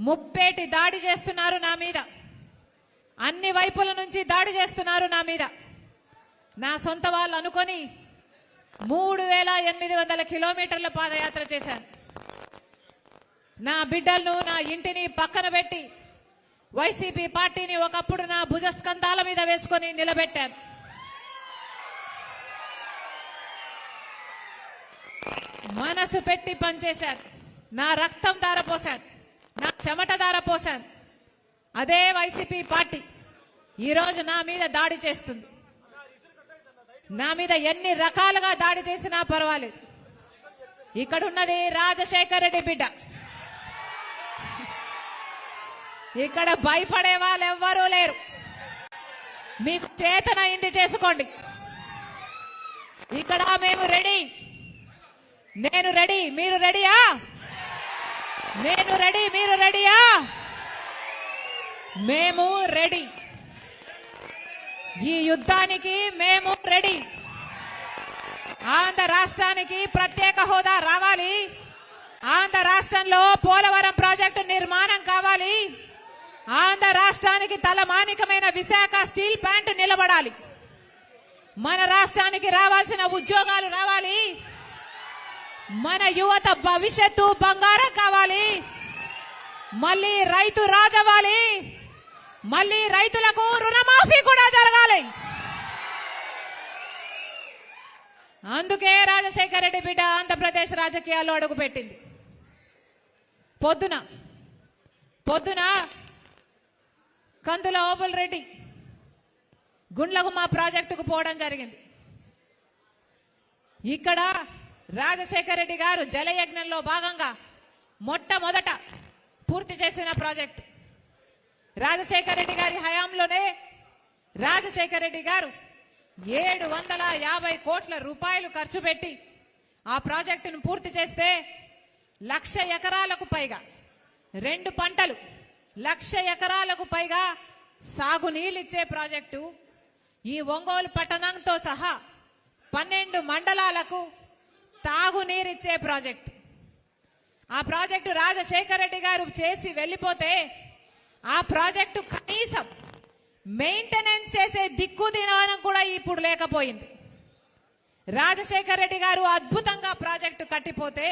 ముప్పేటి దాడి చేస్తున్నారు నా మీద. అన్ని వైపుల నుంచి దాడి చేస్తున్నారు నా మీద. నా సొంత వాళ్ళు అనుకొని మూడు వేల ఎనిమిది వందల కిలోమీటర్ల పాదయాత్ర చేశాను. నా బిడ్డలను నా ఇంటిని పక్కన పెట్టి వైసీపీ పార్టీని ఒకప్పుడు నా భుజస్కంధాల మీద వేసుకొని నిలబెట్టాను. మనసు పెట్టి పనిచేశాను. నా రక్తం దారపోశాను నా చెమట దారపోశాను అదే వైసీపీ పార్టీ ఈరోజు నా మీద దాడి చేస్తుంది. నా మీద ఎన్ని రకాలుగా దాడి చేసినా పర్వాలేదు. ఇక్కడ ఉన్నది రాజశేఖర రెడ్డి బిడ్డ. ఇక్కడ భయపడే వాళ్ళు ఎవ్వరూ లేరు. మీకు ఇంటి చేసుకోండి. ఇక్కడ మేము రెడీ. నేను రెడీ. మీరు రెడీయా? నేను రెడీ మీరు రెడీయా? మేము రెడీ. ఈ యుద్ధానికి మేము రెడీ. ఆంధ్ర రాష్ట్రానికి ప్రత్యేక హోదా రావాలి. ఆంధ్ర రాష్ట్రంలో పోలవరం ప్రాజెక్టు నిర్మాణం కావాలి. ఆంధ్ర రాష్ట్రానికి తలమానికమైన విశాఖ స్టీల్ ప్లాంట్ నిలబడాలి. మన రాష్ట్రానికి రావాల్సిన ఉద్యోగాలు రావాలి. మన యువత భవిష్యత్తు బంగారం కావాలి. మళ్ళీ రైతు రాజవ్వాలి. మళ్ళీ రైతులకు రుణమాఫీ కూడా జరగాలి. అందుకే రాజశేఖర రెడ్డి బిడ్డ ఆంధ్రప్రదేశ్ రాజకీయాల్లో అడుగుపెట్టింది. పొద్దున పొద్దున కందుల ఓబుల్ రెడ్డి గుండ్లకు మా ప్రాజెక్టుకు పోవడం జరిగింది. ఇక్కడ రాజశేఖర రెడ్డి గారు జలయజ్ఞంలో భాగంగా మొట్టమొదట పూర్తి చేసిన ప్రాజెక్టు. రాజశేఖర రెడ్డి గారి హయాంలోనే రాజశేఖర రెడ్డి గారు ఏడు వందల యాభై కోట్ల రూపాయలు ఖర్చు పెట్టి ఆ ప్రాజెక్టును పూర్తి చేస్తే లక్ష ఎకరాలకు పైగా రెండు పంటలు లక్ష ఎకరాలకు పైగా సాగునీళ్ళిచ్చే ప్రాజెక్టు ఈ ఒంగోలు పట్టణంతో సహా పన్నెండు మండలాలకు తాగునీరిచ్చే ప్రాజెక్టు. ఆ ప్రాజెక్టు రాజశేఖర రెడ్డి గారు చేసి వెళ్ళిపోతే ఆ ప్రాజెక్టు కనీసం మెయింటెనెన్స్ చేసే దిక్కు దినవనం కూడా ఇప్పుడు లేకపోయింది. రాజశేఖర రెడ్డి గారు అద్భుతంగా ప్రాజెక్టు కట్టిపోతే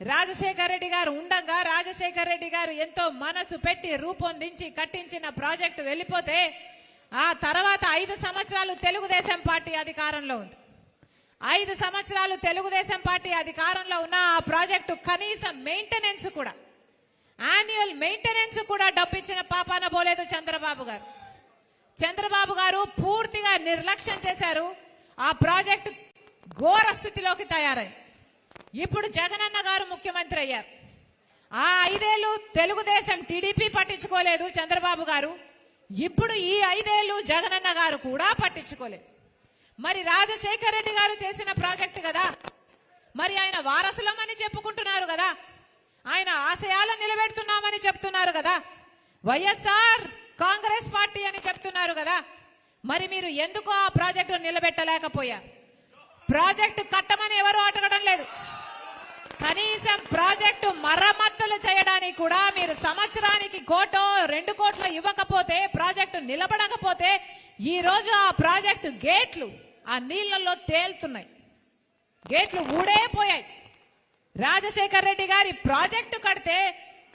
రాజశేఖర రెడ్డి గారు ఉండగా రాజశేఖర రెడ్డి గారు ఎంతో మనసు పెట్టి రూపొందించి కట్టించిన ప్రాజెక్టు వెళ్ళిపోతే ఆ తర్వాత ఐదు సంవత్సరాలు తెలుగుదేశం పార్టీ అధికారంలో ఉంది. ఐదు సంవత్సరాలు తెలుగుదేశం పార్టీ అధికారంలో ఉన్న ఆ ప్రాజెక్టు కనీసం మెయింటెనెన్స్ కూడా. యాన్యువల్ మెయింటెనెన్స్ కూడా డబ్బిచ్చిన పాపాన పోలేదు చంద్రబాబు గారు. చంద్రబాబు గారు పూర్తిగా నిర్లక్ష్యం చేశారు. ఆ ప్రాజెక్టు ఘోర స్థితిలోకి తయారై ఇప్పుడు జగనన్న గారు ముఖ్యమంత్రి అయ్యారు. ఆ ఐదేళ్ళు తెలుగుదేశం టీడీపీ పట్టించుకోలేదు చంద్రబాబు గారు. ఇప్పుడు ఈ ఐదేళ్ళు జగనన్న గారు కూడా పట్టించుకోలేదు. మరి రాజశేఖర్ రెడ్డి గారు చేసిన ప్రాజెక్టు కదా? మరి ఆయన వారసులమని చెప్పుకుంటున్నారు కదా? ఆయన ఆశయాలను నిలబెడుతున్నామని చెప్తున్నారు కదా? వైఎస్ఆర్ కాంగ్రెస్ పార్టీ అని చెప్తున్నారు కదా? మరి మీరు ఎందుకు ఆ ప్రాజెక్టు నిలబెట్టలేకపోయారు? ప్రాజెక్టు కట్టమని ఎవరు అడగడం లేదు. కనీసం ప్రాజెక్టు మరమ్మతులు చేయడానికి కూడా మీరు సంవత్సరానికి కోటో రెండు కోట్లు ఇవ్వకపోతే ప్రాజెక్టు నిలబడకపోతే ఈ రోజు ఆ ప్రాజెక్టు గేట్లు ఆ నీళ్ళలో తేలుతున్నాయి. గేట్లు ఊడే పోయాయి రాజశేఖర్ రెడ్డి గారి ప్రాజెక్టు కడితే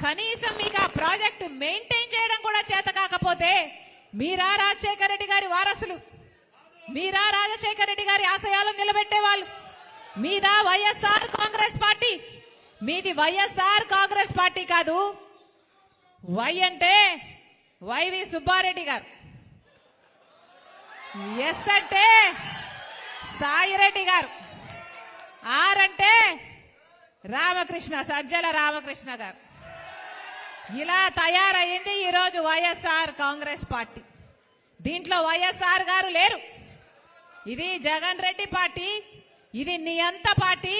కనీసం మీకు ఆ ప్రాజెక్టు మెయింటైన్ చేయడం కూడా చేత కాకపోతే మీరా రాజశేఖర్ రెడ్డి గారి వారసులు. మీరా రాజశేఖర్ రెడ్డి గారి ఆశయాలు నిలబెట్టే వాళ్ళు మీదా వైఎస్ఆర్ కాంగ్రెస్ పార్టీ. మీది వైఎస్ఆర్ కాంగ్రెస్ పార్టీ కాదు. వై అంటే Y V Subba Reddy garu. S అంటే సాయిరెడ్డి గారు. ఆర్ అంటే రామకృష్ణ సజ్జల రామకృష్ణ గారు. ఇలా తయారయ్యింది ఈరోజు వైఎస్ఆర్ కాంగ్రెస్ పార్టీ. దీంట్లో వైఎస్ఆర్ గారు లేరు. ఇది జగన్ రెడ్డి పార్టీ ఇది నియంత పార్టీ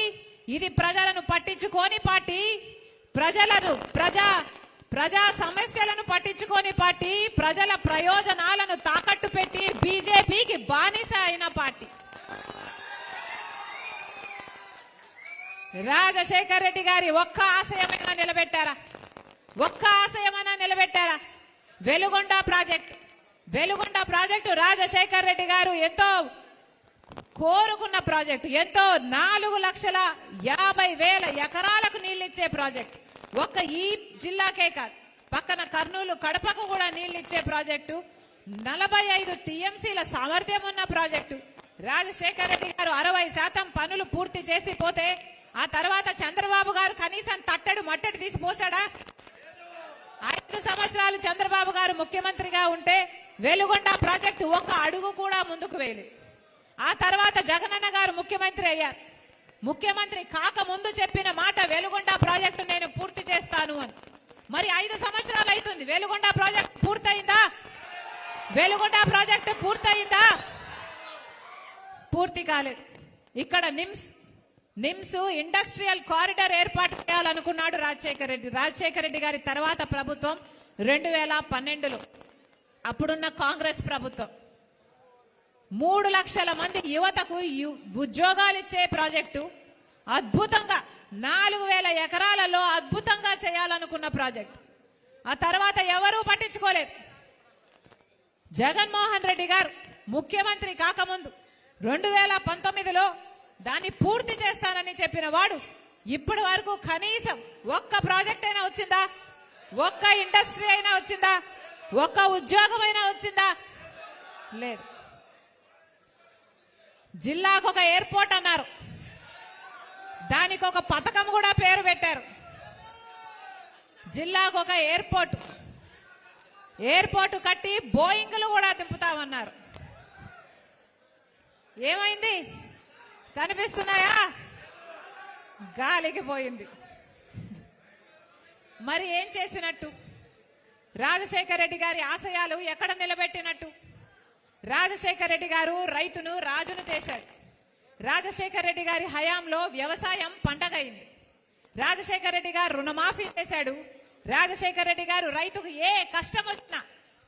ఇది ప్రజలను పట్టించుకోని పార్టీ ప్రజలను ప్రజా ప్రజా సమస్యలను పట్టించుకోని పార్టీ ప్రజల ప్రయోజనాలను తాకట్టు పెట్టి బీజేపీకి బానిస అయిన పార్టీ. రాజశేఖర్ రెడ్డి గారి ఒక్క ఆశయమైనా నిలబెట్టారా? ఒక్క ఆశయమైనా నిలబెట్టారా? వెలుగొండ ప్రాజెక్ట్ వెలుగొండ ప్రాజెక్టు రాజశేఖర్ రెడ్డి గారు ఎంతో కోరుకున్న ప్రాజెక్టు ఎంతో నాలుగు లక్షల యాభై వేల ఎకరాలకు నీళ్ళిచ్చే ప్రాజెక్టు. ఒక్క ఈ జిల్లాకే కాదు. పక్కన కర్నూలు కడపకు కూడా నీళ్ళిచ్చే ప్రాజెక్టు. నలభై ఐదు టీఎంసీల సామర్థ్యం ఉన్న ప్రాజెక్టు. రాజశేఖర రెడ్డి గారు అరవై శాతం పనులు పూర్తి చేసి పోతే ఆ తర్వాత చంద్రబాబు గారు కనీసం తట్టడు మట్టడి తీసి పోసాడా? ఐదు సంవత్సరాలు చంద్రబాబు గారు ముఖ్యమంత్రిగా ఉంటే వెలుగొండ ప్రాజెక్టు ఒక్క అడుగు కూడా ముందుకు వేయలేదు. ఆ తర్వాత జగనన్న గారు ముఖ్యమంత్రి అయ్యారు. ముఖ్యమంత్రి కాక ముందు చెప్పిన మాట వెలుగొండ ప్రాజెక్టు నేను పూర్తి చేస్తాను అని. మరి ఐదు సంవత్సరాలు అవుతుంది వెలుగొండ ప్రాజెక్ట్ పూర్తయిందా? వెలుగొండ ప్రాజెక్టు పూర్తయిందా? పూర్తి కాలేదు. ఇక్కడ నిమ్స్ నిమ్స్ ఇండస్ట్రియల్ కారిడార్ ఏర్పాటు చేయాలనుకున్నాడు రాజశేఖర రెడ్డి. రాజశేఖర రెడ్డి గారి తర్వాత ప్రభుత్వం రెండు వేల పన్నెండులో. అప్పుడున్న కాంగ్రెస్ ప్రభుత్వం. మూడు లక్షల మంది యువతకు ఉద్యోగాలు ఇచ్చే ప్రాజెక్టు అద్భుతంగా నాలుగు వేల ఎకరాలలో అద్భుతంగా చేయాలనుకున్న ప్రాజెక్టు. ఆ తర్వాత ఎవరూ పట్టించుకోలేదు. జగన్మోహన్ రెడ్డి గారు ముఖ్యమంత్రి కాకముందు రెండు వేల పంతొమ్మిదిలో దాన్ని పూర్తి చేస్తానని చెప్పిన వాడు ఇప్పటి వరకు కనీసం ఒక్క ప్రాజెక్ట్ అయినా వచ్చిందా? ఒక్క ఇండస్ట్రీ అయినా వచ్చిందా? ఒక్క ఉద్యోగం అయినా వచ్చిందా? లేదు. జిల్లాకు ఒక ఎయిర్పోర్ట్ అన్నారు. దానికి ఒక పథకం కూడా పేరు పెట్టారు. జిల్లాకు ఒక ఎయిర్పోర్ట్. ఎయిర్పోర్ట్ కట్టి బోయింగ్లు కూడా దింపుతామన్నారు. ఏమైంది? కనిపిస్తున్నాయా? గాలికి పోయింది. మరి ఏం చేసినట్టు? రాజశేఖర రెడ్డి గారి ఆశయాలు ఎక్కడ నిలబెట్టినట్టు? రాజశేఖర రెడ్డి గారు రైతును రాజును చేశాడు రాజశేఖర రెడ్డి గారి హయాంలో వ్యవసాయం పండగైంది. రాజశేఖర రెడ్డి గారు రుణమాఫీ చేశాడు. రాజశేఖర రెడ్డి గారు రైతుకు ఏ కష్టం వచ్చినా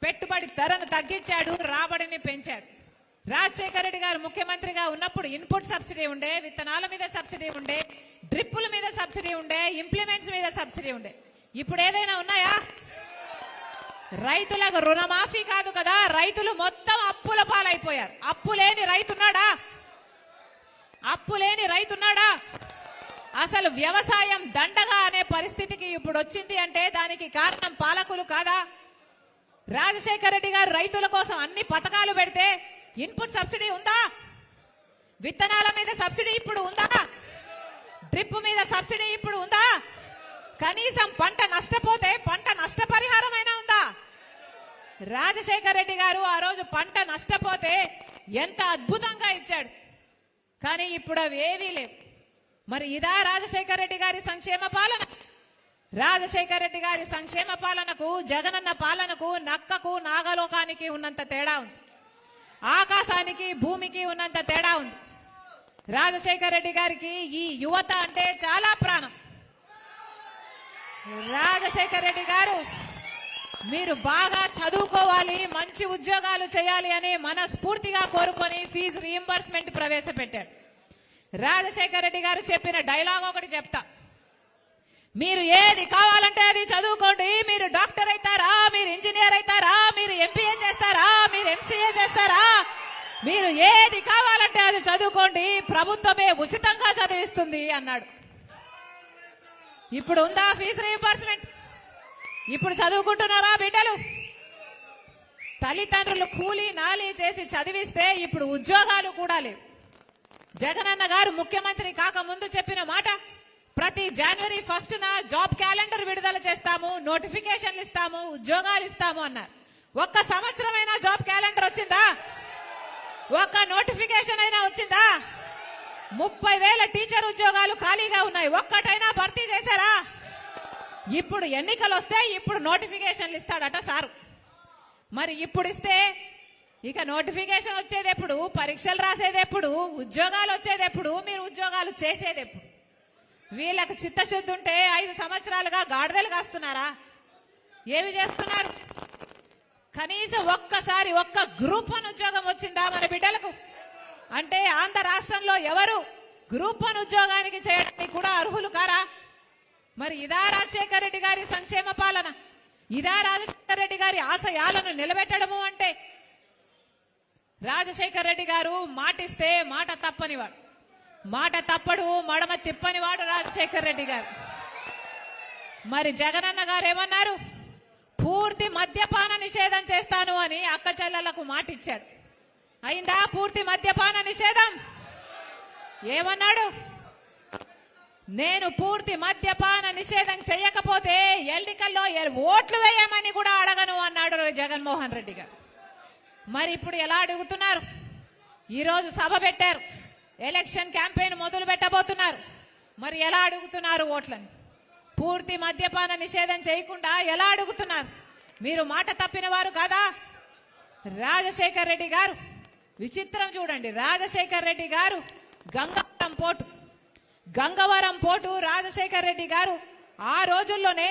పెట్టుబడి ధరను తగ్గించాడు రాబడిని పెంచాడు. రాజశేఖర రెడ్డి గారు ముఖ్యమంత్రిగా ఉన్నప్పుడు ఇన్పుట్ సబ్సిడీ ఉండే విత్తనాల మీద సబ్సిడీ ఉండే డ్రిప్పుల మీద సబ్సిడీ ఉండే ఇంప్లిమెంట్స్ మీద సబ్సిడీ ఉండే. ఇప్పుడు ఏదైనా ఉన్నాయా? రైతులకు రుణమాఫీ కాదు కదా రైతులు మొత్తం అప్పుల పాలైపోయారు. అప్పు లేని రైతున్నాడా? అప్పు లేని రైతున్నాడా? అసలు వ్యవసాయం దండగా అనే పరిస్థితికి ఇప్పుడు వచ్చింది అంటే దానికి కారణం పాలకులు కాదా? రాజశేఖర రెడ్డి గారు రైతుల కోసం అన్ని పథకాలు పెడితే ఇన్పుట్ సబ్సిడీ ఉందా? విత్తనాల మీద సబ్సిడీ ఇప్పుడు ఉందా? డ్రిప్ మీద సబ్సిడీ ఇప్పుడు ఉందా? కనీసం పంట నష్టపోతే పంట నష్టపరిహారమైనా ఉందా? రాజశేఖర రెడ్డి గారు ఆ రోజు పంట నష్టపోతే ఎంత అద్భుతంగా ఇచ్చాడు. కానీ ఇప్పుడు అవి ఏవీ లేవు. మరి ఇదా రాజశేఖర రెడ్డి గారి సంక్షేమ పాలన? రాజశేఖర రెడ్డి గారి సంక్షేమ పాలనకు జగనన్న పాలనకు నక్కకు నాగలోకానికి ఉన్నంత తేడా ఉంది. ఆకాశానికి భూమికి ఉన్నంత తేడా ఉంది. రాజశేఖర రెడ్డి గారికి ఈ యువత అంటే చాలా ప్రాణం. రాజశేఖర రెడ్డి గారు మీరు బాగా చదువుకోవాలి మంచి ఉద్యోగాలు చేయాలి అని మనస్ఫూర్తిగా కోరుకొని ఫీజు రీఎంబర్స్మెంట్ ప్రవేశపెట్టాడు రాజశేఖర రెడ్డి గారు చెప్పిన డైలాగ్ ఒకటి చెప్తా. మీరు ఏది కావాలంటే అది చదువుకోండి. మీరు డాక్టర్ అవుతారా? మీరు ఇంజనీర్ అవుతారా? మీరు ఎంపీఏ చేస్తారా? మీరు ఎంసీఏ చేస్తారా? మీరు ఏది కావాలంటే అది చదువుకోండి. ప్రభుత్వమే ఉచితంగా చదివిస్తుంది అన్నాడు. ఇప్పుడు ఉందా ఫీజు రీఎంబర్స్మెంట్ ఇప్పుడు చదువుకుంటున్నారా బిడ్డలు? తల్లిదండ్రులు కూలి నాలి చేసి చదివిస్తే ఇప్పుడు ఉద్యోగాలు కూడా లేవు. జగనన్న గారు ముఖ్యమంత్రి కాకముందు చెప్పిన మాట ప్రతి జనవరి ఫస్ట్ నా జాబ్ క్యాలెండర్ విడుదల చేస్తాము నోటిఫికేషన్లు ఇస్తాము ఉద్యోగాలు ఇస్తాము అన్నారు. ఒక్క సంవత్సరమైనా జాబ్ క్యాలెండర్ వచ్చిందా? ఒక్క నోటిఫికేషన్ అయినా వచ్చిందా? ముప్పై వేల టీచర్ ఉద్యోగాలు ఖాళీగా ఉన్నాయి. ఒక్కటైనా భర్తీ చేశారా? ఇప్పుడు ఎన్నికలు వస్తే ఇప్పుడు నోటిఫికేషన్లు ఇస్తాడట సారు. మరి ఇప్పుడు ఇస్తే ఇక నోటిఫికేషన్ వచ్చేదెప్పుడు? పరీక్షలు రాసేదెప్పుడు? ఉద్యోగాలు వచ్చేదెప్పుడు? మీరు ఉద్యోగాలు చేసేదెప్పుడు? వీళ్ళకు వీళ్ళకి చిత్తశుద్ధి ఉంటే ఐదు సంవత్సరాలుగా గాడిదలు కాస్తున్నారా? ఏమి చేస్తున్నారు? కనీసం ఒక్కసారి ఒక్క గ్రూప్ వన్ ఉద్యోగం వచ్చిందా మన బిడ్డలకు? అంటే ఆంధ్ర రాష్ట్రంలో ఎవరు? గ్రూప్ వన్ ఉద్యోగానికి చేయడానికి కూడా అర్హులు కారా? మరి ఇదా రాజశేఖర రెడ్డి గారి సంక్షేమ పాలన? ఇదా రాజశేఖర రెడ్డి గారి ఆశయాలను నిలబెట్టడము అంటే రాజశేఖర రెడ్డి గారు మాటిస్తే మాట తప్పనివాడు. మాట తప్పడు మడమ తిప్పనివాడు రాజశేఖర రెడ్డి గారు. మరి జగనన్న గారు ఏమన్నారు పూర్తి మద్యపాన నిషేధం చేస్తాను అని అక్క చెల్లెలకు మాటిచ్చాడు. అయిందా పూర్తి మద్యపాన నిషేధం? ఏమన్నాడు? నేను పూర్తి మద్యపాన నిషేధం చేయకపోతే ఎన్నికల్లో ఓట్లు వేయమని కూడా అడగను అన్నాడు జగన్మోహన్ రెడ్డి గారు. మరి ఇప్పుడు ఎలా అడుగుతున్నారు? ఈరోజు సభ పెట్టారు. ఎలక్షన్ క్యాంపెయిన్ మొదలు పెట్టబోతున్నారు. మరి ఎలా అడుగుతున్నారు ఓట్లని? పూర్తి మద్యపాన నిషేధం చేయకుండా ఎలా అడుగుతున్నారు? మీరు మాట తప్పిన వారు కాదా? రాజశేఖర్ రెడ్డి గారు విచిత్రం చూడండి. రాజశేఖర్ రెడ్డి గారు గంగారం పోటు. గంగవరం పోటు రాజశేఖర్ రెడ్డి గారు ఆ రోజుల్లోనే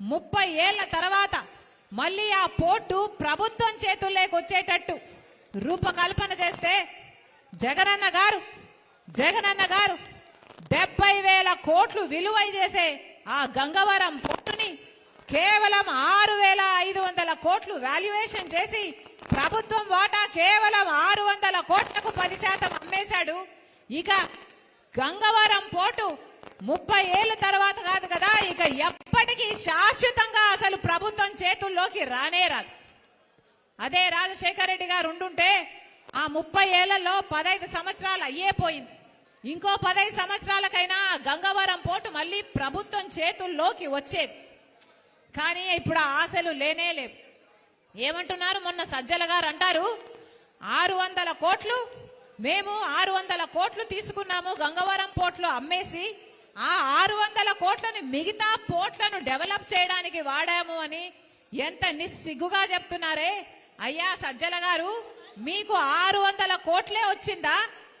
ముప్పై ఏళ్ళ తర్వాత మళ్ళీ ఆ పోర్టు ప్రభుత్వం చేతుల్లోకి వచ్చేటట్టు రూపకల్పన చేస్తే జగనన్న గారు జగనన్న గారు డెబ్బై వేల కోట్లు విలువ చేసే ఆ గంగవరం పోర్టుని కేవలం ఆరు వేల ఐదు వందల కోట్లు వాల్యుయేషన్ చేసి ప్రభుత్వం వాటా కేవలం ఆరు వందల కోట్లకు పది శాతం అమ్మేశాడు. ఇక గంగవరం పోటు ముప్పై ఏళ్ళ తర్వాత కాదు కదా ఇక ఎప్పటికీ శాశ్వతంగా అసలు ప్రభుత్వం చేతుల్లోకి రానే రాదు. అదే రాజశేఖర రెడ్డి గారు ఉండుంటే ఆ ముప్పై ఏళ్ళలో పదైదు సంవత్సరాలు అయ్యే పోయింది. ఇంకో పదైదు సంవత్సరాలకైనా గంగవరం పోటు మళ్ళీ ప్రభుత్వం చేతుల్లోకి వచ్చేది. కానీ ఇప్పుడు ఆ ఆశలు లేనే లేవు. ఏమంటున్నారు మొన్న సజ్జల గారు అంటారు? ఆరు వందల కోట్లు మేము ఆరు వందల కోట్లు తీసుకున్నాము గంగవరం పోర్ట్లో అమ్మేసి ఆ ఆరు వందల కోట్లని మిగతా పోర్ట్లను డెవలప్ చేయడానికి వాడాము అని ఎంత నిస్సిగ్గుగా చెప్తున్నారే. అయ్యా సజ్జల గారు మీకు ఆరు వందల కోట్లే వచ్చిందా?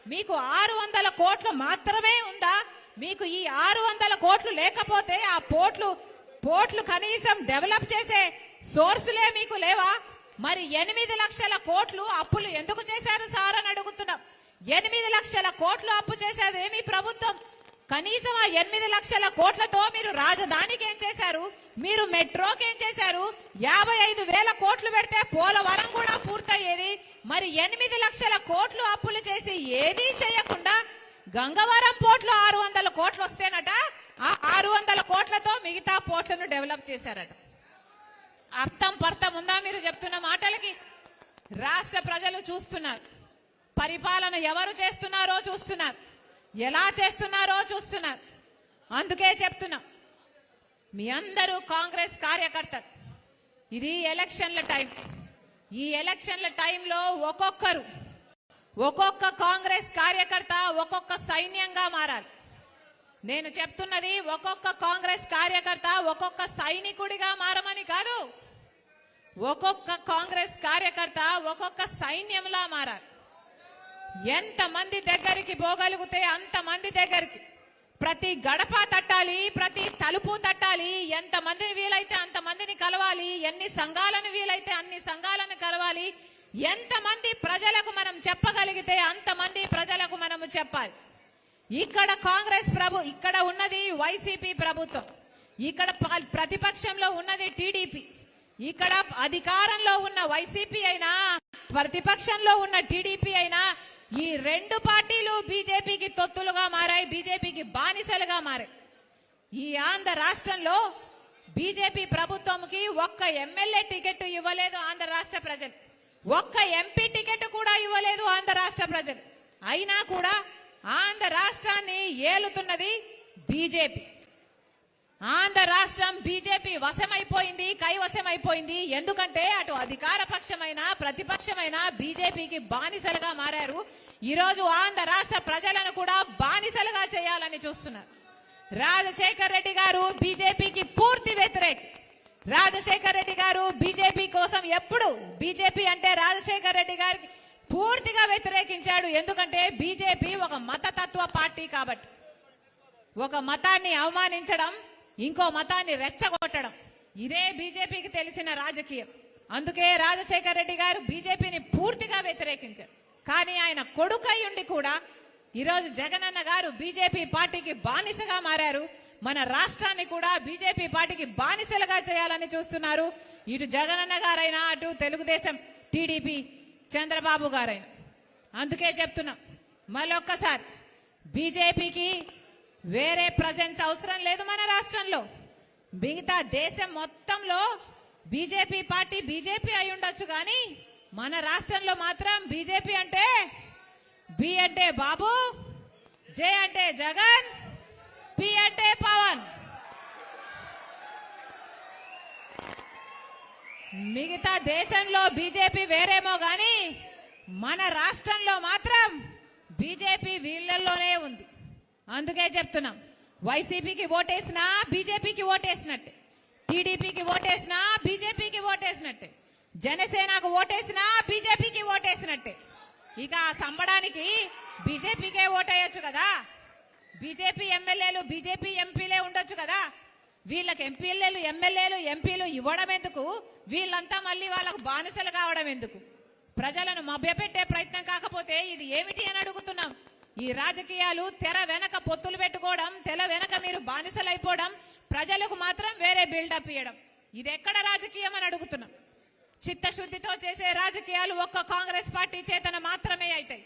మీకు ఆరు వందల కోట్లు మాత్రమే ఉందా? మీకు ఈ ఆరు వందల కోట్లు లేకపోతే ఆ పోర్ట్లు పోర్ట్లు కనీసం డెవలప్ చేసే సోర్సులే మీకు లేవా? మరి ఎనిమిది లక్షల కోట్లు అప్పులు ఎందుకు చేశారు సార్ అని అడుగుతున్నాం. ఎనిమిది లక్షల కోట్లు అప్పు చేసేది ఏమి ప్రభుత్వం? కనీసం ఆ ఎనిమిది లక్షల కోట్లతో మీరు రాజధానికి ఏం చేశారు? మీరు మెట్రోకి ఏం చేశారు? యాభై ఐదు వేల కోట్లు పెడితే పోలవరం కూడా పూర్తయ్యేది. మరి ఎనిమిది లక్షల కోట్లు అప్పులు చేసి ఏదీ చేయకుండా గంగవరం పోర్ట్లో ఆరు వందల కోట్లు వస్తేనట ఆ ఆరు వందల కోట్లతో మిగతా పోర్ట్లను డెవలప్ చేశారట. అర్థం పర్థం ఉందా మీరు రాష్ట్ర ప్రజలు చూస్తున్నారు. పరిపాలన ఎవరు చేస్తున్నారో చూస్తున్నారు. ఎలా చేస్తున్నారో చూస్తున్నారు. అందుకే చెప్తున్నా. మీ అందరూ కాంగ్రెస్ కార్యకర్తలు. ఇది ఎలక్షన్ల టైం. ఈ ఎలక్షన్ల టైంలో ఒక్కొక్కరు ఒక్కొక్క కాంగ్రెస్ కార్యకర్త ఒక్కొక్క సైన్యంగా మారాలి. నేను చెప్తున్నది ఒక్కొక్క కాంగ్రెస్ కార్యకర్త ఒక్కొక్క సైనికుడిగా మారమని కాదు. ఒక్కొక్క కాంగ్రెస్ కార్యకర్త ఒక్కొక్క సైన్యంలా మారాలి. ఎంత మంది దగ్గరికి పోగలిగితే అంత మంది దగ్గరికి. ప్రతి గడప తట్టాలి ప్రతి తలుపు తట్టాలి ఎంత మందిని వీలైతే అంత మందిని కలవాలి ఎన్ని సంఘాలను వీలైతే అన్ని సంఘాలను కలవాలి ఎంత మంది ప్రజలకు మనం చెప్పగలిగితే అంత మంది ప్రజలకు మనము చెప్పాలి. ఇక్కడ కాంగ్రెస్ ప్రభు ఇక్కడ ఉన్నది వైసీపీ ప్రభుత్వం. ఇక్కడ ప- ప్రతిపక్షంలో ఉన్నది టీడీపీ. ఇక్కడ అధికారంలో ఉన్న వైసీపీ అయినా ప్రతిపక్షంలో ఉన్న టీడీపీ అయినా ఈ రెండు పార్టీలు బీజేపీకి తొత్తులుగా మారాయి బీజేపీకి బానిసలుగా మారాయి. ఈ ఆంధ్ర రాష్ట్రంలో బీజేపీ ప్రభుత్వంకి ఒక్క ఎమ్మెల్యే టికెట్ ఇవ్వలేదు ఆంధ్ర రాష్ట్ర ప్రజలు. ఒక్క ఎంపీ టికెట్ కూడా ఇవ్వలేదు ఆంధ్ర రాష్ట్ర ప్రజలు. అయినా కూడా ఆంధ్ర రాష్ట్రాన్ని ఏలుతున్నది బీజేపీ. ఆంధ్ర రాష్ట్రం బీజేపీ వశమైపోయింది కైవశమైపోయింది. ఎందుకంటే అటు అధికార పక్షమైన ప్రతిపక్షమైన బీజేపీకి బానిసలుగా మారారు. ఈరోజు ఆంధ్ర రాష్ట్ర ప్రజలను కూడా బానిసలుగా చేయాలని చూస్తున్నారు. రాజశేఖర్ రెడ్డి గారు బీజేపీకి పూర్తి వ్యతిరేక. రాజశేఖర్ రెడ్డి గారు బీజేపీ కోసం ఎప్పుడు బీజేపీ అంటే రాజశేఖర్ రెడ్డి గారికి పూర్తిగా వ్యతిరేకించాడు. ఎందుకంటే బీజేపీ ఒక మతతత్వ పార్టీ కాబట్టి. ఒక మతాన్ని అవమానించడం ఇంకో మతాన్ని రెచ్చగొట్టడం. ఇదే బీజేపీకి తెలిసిన రాజకీయం. అందుకే రాజశేఖర రెడ్డి గారు బీజేపీని పూర్తిగా వ్యతిరేకించారు. కానీ ఆయన కొడుకై ఉండి కూడా ఈరోజు జగనన్న గారు బీజేపీ పార్టీకి బానిసగా మారారు. మన రాష్ట్రాన్ని కూడా బీజేపీ పార్టీకి బానిసలుగా చేయాలని చూస్తున్నారు. ఇటు జగనన్న గారైనా అటు తెలుగుదేశం టీడీపీ చంద్రబాబు గారైనా. అందుకే చెప్తున్నాం మళ్ళొక్కసారి బీజేపీకి వేరే ప్రజెన్స్ అవసరం లేదు మన రాష్ట్రంలో. మిగతా దేశం మొత్తంలో బీజేపీ పార్టీ బీజేపీ అయి ఉండొచ్చు కానీ మన రాష్ట్రంలో మాత్రం బీజేపీ అంటే బి అంటే బాబు జే అంటే జగన్ పి అంటే పవన్. మిగతా దేశంలో బీజేపీ వేరేమో గాని మన రాష్ట్రంలో మాత్రం బీజేపీ వీళ్ళల్లోనే ఉంది. అందుకే చెప్తున్నాం. వైసీపీకి ఓటేసినా బీజేపీకి ఓటేసినట్టే. టీడీపీకి ఓటేసినా బీజేపీకి ఓటేసినట్టే. జనసేనకు ఓటేసినా బీజేపీకి ఓటేసినట్టే. ఇక ఆ సంబడానికి బీజేపీకే ఓటేయొచ్చు కదా? బీజేపీ ఎమ్మెల్యేలు బీజేపీ ఎంపీలే ఉండొచ్చు కదా? వీళ్ళకి ఎంపీలు ఎమ్మెల్యేలు ఎంపీలు ఇవ్వడం ఎందుకు? వీళ్ళంతా మళ్ళీ వాళ్ళకు బానిసలు కావడం ఎందుకు? ప్రజలను మభ్యపెట్టే ప్రయత్నం కాకపోతే ఇది ఏమిటి అని అడుగుతున్నాం ఈ రాజకీయాలు తెర వెనక పొత్తులు పెట్టుకోవడం తెర వెనక మీరు బానిసలైపోవడం ప్రజలకు మాత్రం వేరే బిల్డప్ ఇవ్వడం ఇది ఎక్కడ రాజకీయం అని అడుగుతున్నాం. చిత్తశుద్ధితో చేసే రాజకీయాలు ఒక్క కాంగ్రెస్ పార్టీ చేతన మాత్రమే అవుతాయి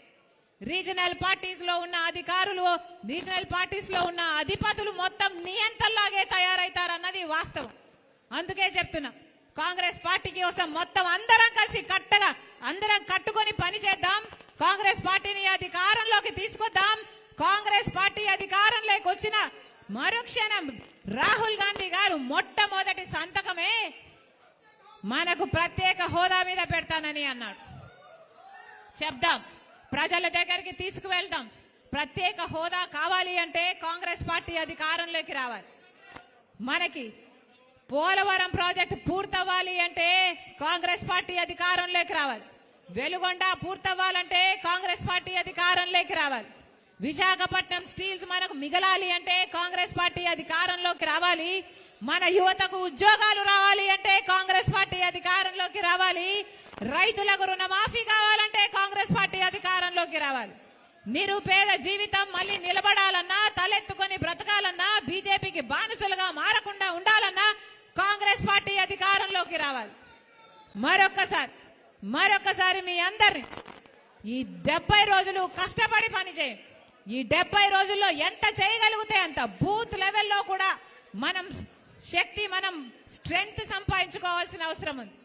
రీజనల్ పార్టీస్లో ఉన్న అధికారులు రీజనల్ పార్టీస్లో ఉన్న అధిపతులు మొత్తం నియంతల్లాగే తయారవుతారన్నది వాస్తవం. అందుకే చెప్తున్నా కాంగ్రెస్ పార్టీకి కోసం మొత్తం అందరం కలిసి కట్టగా అందరం కట్టుకొని పని చేద్దాం. కాంగ్రెస్ పార్టీని అధికారంలోకి తీసుకొద్దాం. కాంగ్రెస్ పార్టీ అధికారంలోకి వచ్చిన మరుక్షణం రాహుల్ గాంధీ గారు మొట్టమొదటి సంతకమే మనకు ప్రత్యేక హోదా మీద పెడతానని అన్నాడు. చెప్దాం. ప్రజల దగ్గరికి తీసుకువెళ్దాం. ప్రత్యేక హోదా కావాలి అంటే కాంగ్రెస్ పార్టీ అధికారంలోకి రావాలి. మనకి పోలవరం ప్రాజెక్టు పూర్తవ్వాలి అంటే కాంగ్రెస్ పార్టీ అధికారంలోకి రావాలి. వెలుగొండ పూర్తవ్వాలంటే కాంగ్రెస్ పార్టీ అధికారంలోకి రావాలి. విశాఖపట్నం స్టీల్స్ మనకు మిగలాలి అంటే కాంగ్రెస్ పార్టీ అధికారంలోకి రావాలి. మన యువతకు ఉద్యోగాలు రావాలి అంటే కాంగ్రెస్ పార్టీ అధికారంలోకి రావాలి. రైతులకు రుణమాఫీ కావాలంటే కాంగ్రెస్ పార్టీ అధికారంలోకి రావాలి. నిరుపేద జీవితం మళ్ళీ నిలబడాలన్నా తలెత్తుకొని బ్రతకాలన్నా బీజేపీకి బానిసలుగా మారకుండా ఉండాలన్నా కాంగ్రెస్ పార్టీ అధికారంలోకి రావాలి. మరొక్కసారి మరొకసారి మీ అందరిని ఈ డెబ్బై రోజులు కష్టపడి పనిచేయం. ఈ డెబ్బై రోజుల్లో ఎంత చేయగలిగితే అంత బూత్ లెవెల్లో కూడా మనం శక్తి మనం స్ట్రెంగ్త్ సంపాదించుకోవాల్సిన అవసరం ఉంది.